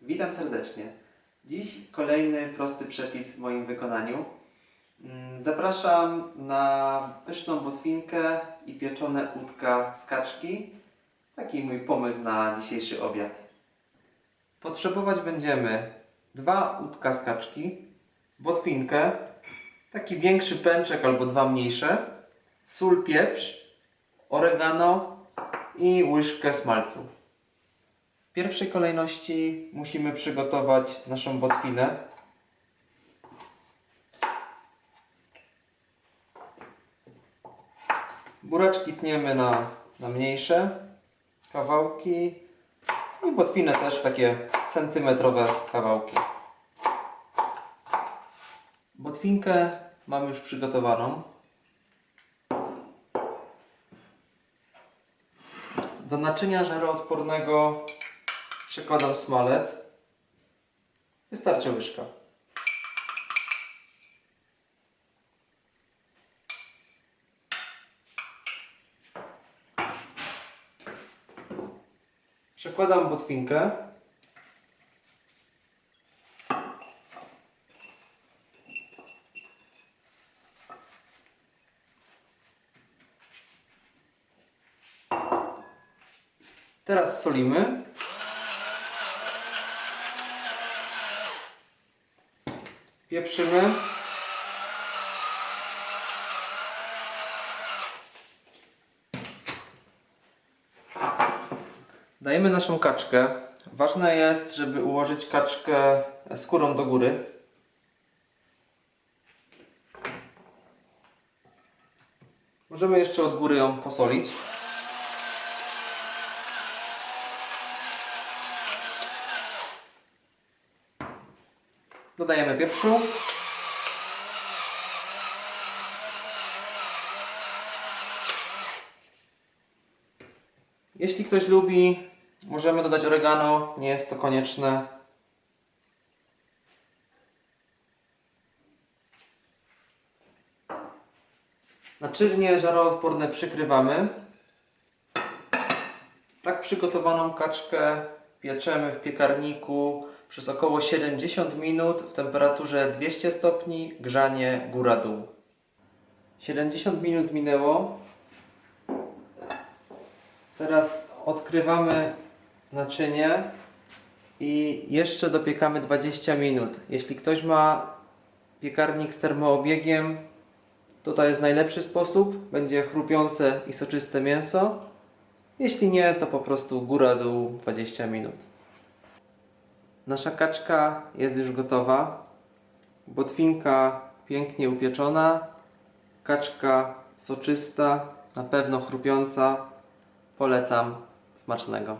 Witam serdecznie. Dziś kolejny prosty przepis w moim wykonaniu. Mm, Zapraszam na pyszną botwinkę i pieczone udka z kaczki. Taki mój pomysł na dzisiejszy obiad. Potrzebować będziemy dwa udka z kaczki, botwinkę, taki większy pęczek albo dwa mniejsze, sól, pieprz, oregano i łyżkę smalcu. Pierwszej kolejności musimy przygotować naszą botwinę. Buraczki tniemy na, na mniejsze kawałki i botwinę też w takie centymetrowe kawałki. Botwinkę mam już przygotowaną. Do naczynia żaroodpornego przekładam smalec. Wystarczy łyżka. Przekładam botwinkę. Teraz solimy. Pieprzymy. Dajemy naszą kaczkę. Ważne jest, żeby ułożyć kaczkę skórą do góry. Możemy jeszcze od góry ją posolić. Dodajemy pieprzu. Jeśli ktoś lubi, możemy dodać oregano, nie jest to konieczne. Naczynnie żaroodporne przykrywamy. Tak przygotowaną kaczkę pieczemy w piekarniku przez około 70 minut w temperaturze 200 stopni, grzanie góra-dół. 70 minut minęło. Teraz odkrywamy naczynie i jeszcze dopiekamy 20 minut. Jeśli ktoś ma piekarnik z termoobiegiem, to to jest najlepszy sposób. Będzie chrupiące i soczyste mięso. Jeśli nie, to po prostu góra-dół 20 minut. Nasza kaczka jest już gotowa. Botwinka pięknie upieczona. Kaczka soczysta, na pewno chrupiąca. Polecam. Smacznego.